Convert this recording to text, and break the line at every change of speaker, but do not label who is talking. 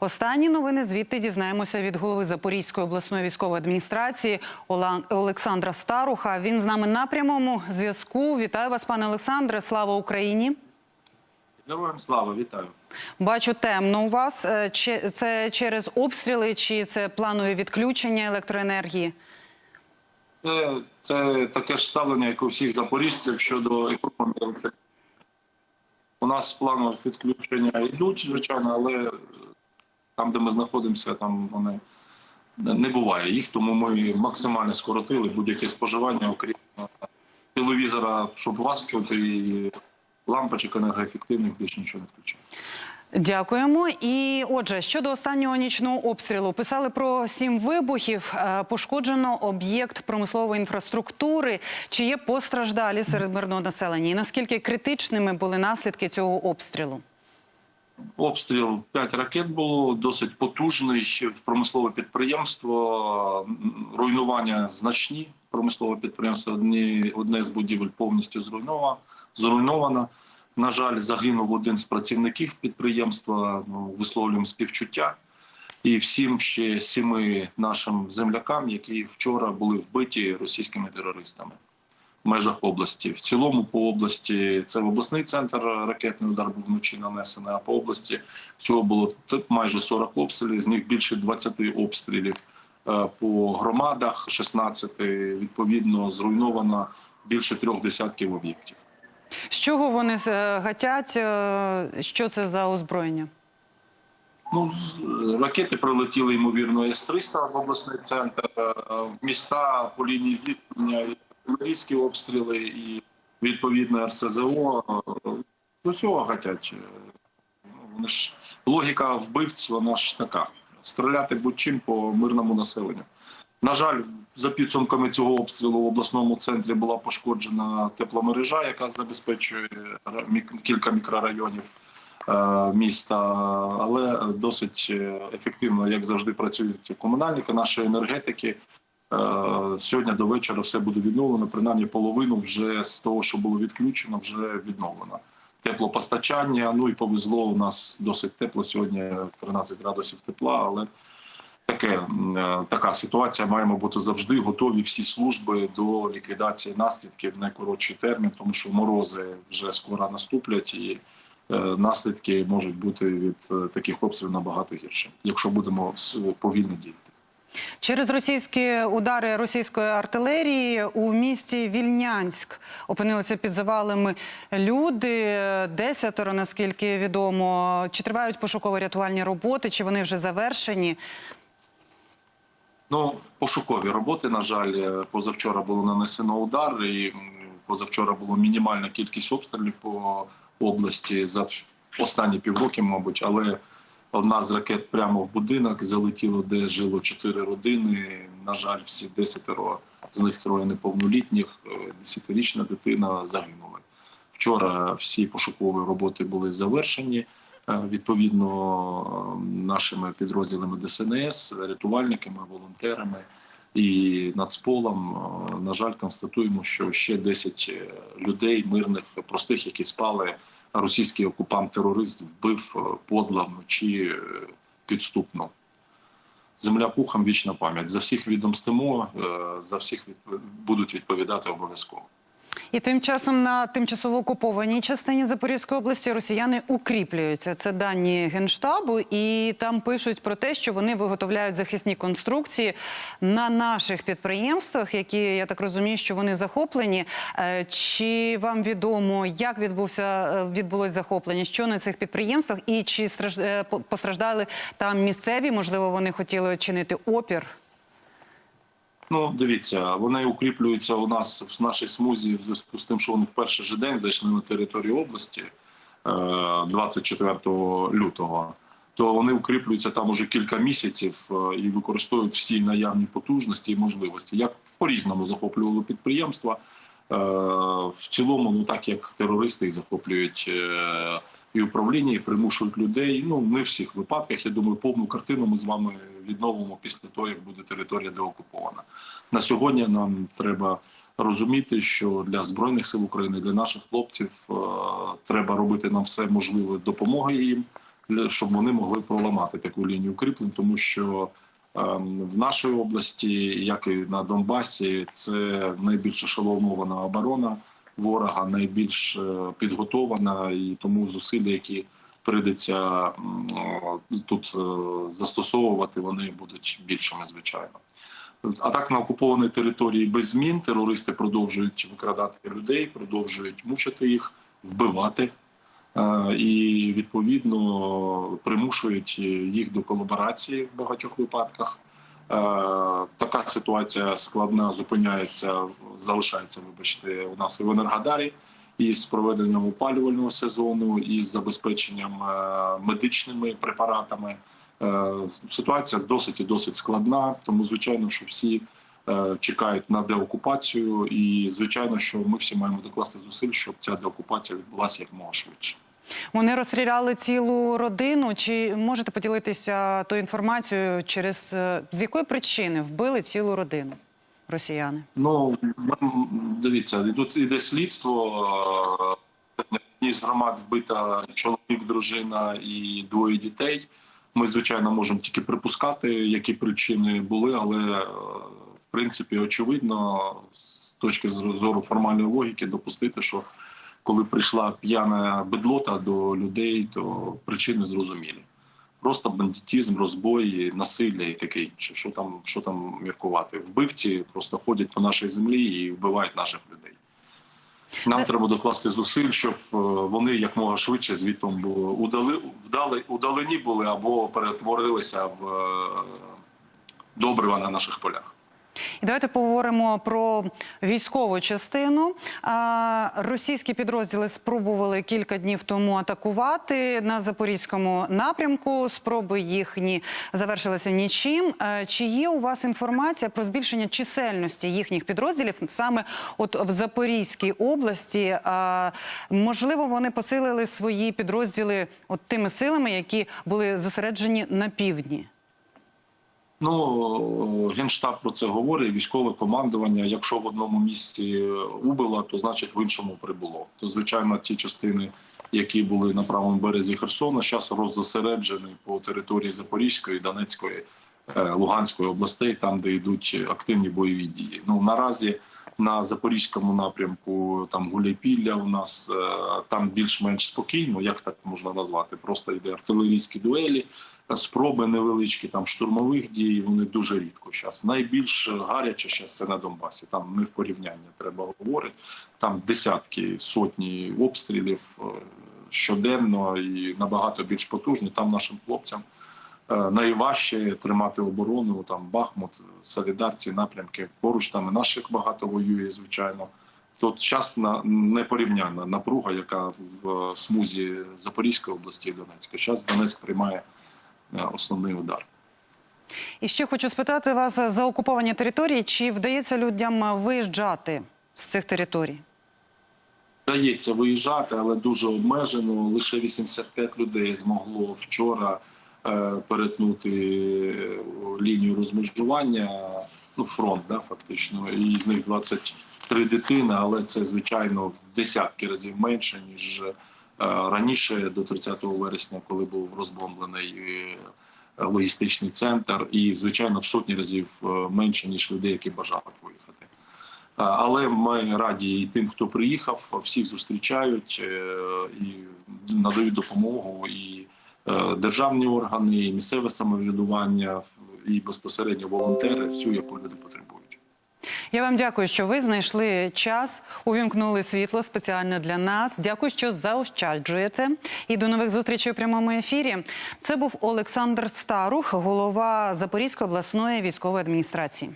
Останні новини звідти дізнаємося від голови Запорізької обласної військової адміністрації Олександра Старуха. Він з нами на прямому зв'язку. Вітаю вас, пане Олександре. Слава Україні.
Героям слава, вітаю.
Бачу темно у вас. Е, чи- Це через обстріли чи це планові відключення електроенергії?
Це, це таке ж ставлення, як у всіх запоріжців щодо економіки. У нас планові відключення йдуть, звичайно, але там, де ми знаходимося, там вони не буває їх, тому ми максимально скоротили будь-яке споживання, окрім е, телевізора, щоб вас чути, і лампочок енергоефективних більше нічого не включаємо.
Дякуємо. І отже, щодо останнього нічного обстрілу, писали про сім вибухів. Е, Пошкоджено об'єкт промислової інфраструктури. Чи є постраждалі серед мирного населення? І наскільки критичними були наслідки цього обстрілу?
Обстріл 5 ракет було досить потужний в промислове підприємство. Руйнування значні. Промислове підприємство одні, одне з будівель повністю зруйновано. зруйновано. На жаль, загинув один з працівників підприємства. Ну, висловлюємо співчуття. І всім ще сіми нашим землякам, які вчора були вбиті російськими терористами межах області. В цілому по області це в обласний центр ракетний удар був вночі нанесений. А по області всього було майже 40 обстрілів. З них більше 20 обстрілів Е, по громадах. 16 відповідно зруйновано більше трьох десятків об'єктів.
З чого вони е, гатять? Е, Що це за озброєння?
Ну, ракети прилетіли, ймовірно, С-300 в обласний центр, в міста по лінії зіткнення, і обстріли, і відповідно РСЗО. До. Е, ну, Вони ж логіка вбивць, вона ж така: стріляти будь-чим по мирному населенню. На жаль, за підсумками цього обстрілу в обласному центрі була пошкоджена тепломережа, яка забезпечує кілька мікрорайонів е, міста, але досить е, ефективно, як завжди, працюють комунальники, наші енергетики. Е, Сьогодні до вечора все буде відновлено. Принаймні половину вже з того, що було відключено, вже відновлено. Теплопостачання. Ну і повезло. У нас досить тепло сьогодні 13 градусів тепла, але таке е, така ситуація. Маємо бути завжди готові всі служби до ліквідації наслідків в найкоротший термін, тому що морози вже скоро наступлять і. е, Наслідки можуть бути від таких обстрілів набагато гірше, якщо будемо повільно діяти.
Через російські удари російської артилерії у місті Вільнянськ опинилися під завалами люди. Десятеро, наскільки відомо. Чи тривають пошуково-рятувальні роботи, чи вони вже завершені?
Ну, пошукові роботи, на жаль, е, позавчора було нанесено удар, і позавчора було мінімальна кількість обстрілів по області за останні півроки, мабуть, але одна з ракет прямо в будинок залетіло, де жило чотири родини. На жаль, всі десятеро з них троє неповнолітніх, е, десятирічна дитина загинули. Вчора всі пошукові роботи були завершені. Е, Відповідно, е, нашими підрозділами ДСНС, рятувальниками, волонтерами і нацполом, на жаль, констатуємо, що ще 10 людей, мирних, простих, які спали, російський окупант-терорист вбив подла подло вночі е, підступно. Земля пухом вічна пам'ять. За всіх відомстимо, е, за всіх від... будуть відповідати обов'язково.
І тим часом на тимчасово окупованій частині Запорізької області росіяни укріплюються. Це дані генштабу, і там пишуть про те, що вони виготовляють захисні конструкції на наших підприємствах, які я так розумію, що вони захоплені. Е, Чи вам відомо, як відбувся е, відбулось захоплення? Що на цих підприємствах, і чи е, постраждали там місцеві? Можливо, вони хотіли чинити опір?
Ну, дивіться, вони укріплюються у нас в нашій смузі в зв'язку з тим, що вони в перший же день зайшли на територію області е, 24 лютого. То вони укріплюються там уже кілька місяців е, і використовують всі наявні потужності і можливості. Як по-різному захоплювали підприємства. Е, В цілому, ну так як терористи захоплюють е, і управління, і примушують людей. Ну не в всіх випадках. Я думаю, повну картину ми з вами відновимо після того, як буде територія деокупована. На сьогодні нам треба розуміти, що для збройних сил України, для наших хлопців е, треба робити нам все можливе допомоги їм щоб вони могли проламати таку лінію укріплень, тому що ем, в нашій області, як і на Донбасі, це найбільш ешелонована оборона ворога, найбільш е, підготована, і тому зусилля, які прийдеться тут е, застосовувати, вони будуть більшими, звичайно. А так на окупованій території без змін терористи продовжують викрадати людей, продовжують мучити їх, вбивати е, і відповідно примушують їх до колаборації в багатьох випадках. Е, Така ситуація складна зупиняється, залишається, вибачте, у нас і в Енергодарі із проведенням опалювального сезону, із забезпеченням е, медичними препаратами. Е, Ситуація досить і досить складна, тому звичайно, що всі чекають на деокупацію, і звичайно, що ми всі маємо докласти зусиль, щоб ця деокупація відбулася якомога швидше.
Вони розстріляли цілу родину. Чи можете поділитися тою інформацією, через е, з якої причини вбили цілу родину росіяни?
Ну дивіться, іде слідство. е, Одній з громад вбита чоловік, дружина і двоє дітей. Ми, звичайно, можемо тільки припускати, які причини були, але е, в принципі очевидно, з точки зору формальної логіки, допустити, що коли прийшла п'яна бедлота до людей, то причини зрозумілі. Просто бандитізм, розбої, насилля і таке інше. Що там, що там міркувати? Вбивці просто ходять по нашій землі і вбивають наших людей. Нам
Е-
треба докласти зусиль, щоб е, вони якмога швидше звітом удали, вдали, удалені були або перетворилися в е, добрива на наших полях.
І давайте поговоримо про військову частину. Російські підрозділи спробували кілька днів тому атакувати на запорізькому напрямку. Спроби їхні завершилися нічим. Чи є у вас інформація про збільшення чисельності їхніх підрозділів саме от в Запорізькій області? Можливо, вони посилили свої підрозділи от тими силами, які були зосереджені на півдні.
Ну генштаб про це говорить. Військове командування. Якщо в одному місці убило, то значить в іншому прибуло. То звичайно, ті частини, які були на правому березі Херсона, зараз роззасереджені по території Запорізької, Донецької, е, Луганської областей, там де йдуть активні бойові дії. Ну наразі на запорізькому напрямку там Гуляйпілля у нас е, там більш-менш спокійно, як так можна назвати. Просто йде артилерійські дуелі, е, спроби невеличкі там штурмових дій. Вони дуже рідко зараз. Найбільш гаряче зараз це на Донбасі. Там не в порівняння треба говорити. Там десятки сотні обстрілів е, щоденно і набагато більш потужні. Там нашим хлопцям. Е, Найважче тримати оборону там Бахмут, Солідарці, напрямки поруч там і наших багато воює, звичайно. Тут час на непорівнянна напруга, яка в смузі Запорізької області і Донецької. Зараз Донецьк приймає е, основний удар.
І ще хочу спитати вас за окуповані території, чи вдається людям виїжджати з цих територій?
Вдається виїжджати, але дуже обмежено. Лише 85 людей змогло вчора е, перетнути е, лінію розмежування, ну фронт, да, фактично, і з них 23 дитини, але це звичайно в десятки разів менше ніж е, раніше, до 30 вересня, коли був розбомблений е, логістичний центр, і звичайно в сотні разів е, менше ніж людей, які бажали виїхати. Але ми раді і тим, хто приїхав, всіх зустрічають е, і надають допомогу і е, державні органи, і місцеве самоврядування, і безпосередньо волонтери, всю, яку люди потребують.
Я вам дякую, що ви знайшли час, увімкнули світло спеціально для нас. Дякую, що заощаджуєте. І до нових зустрічей у прямому ефірі. Це був Олександр Старух, голова Запорізької обласної військової адміністрації.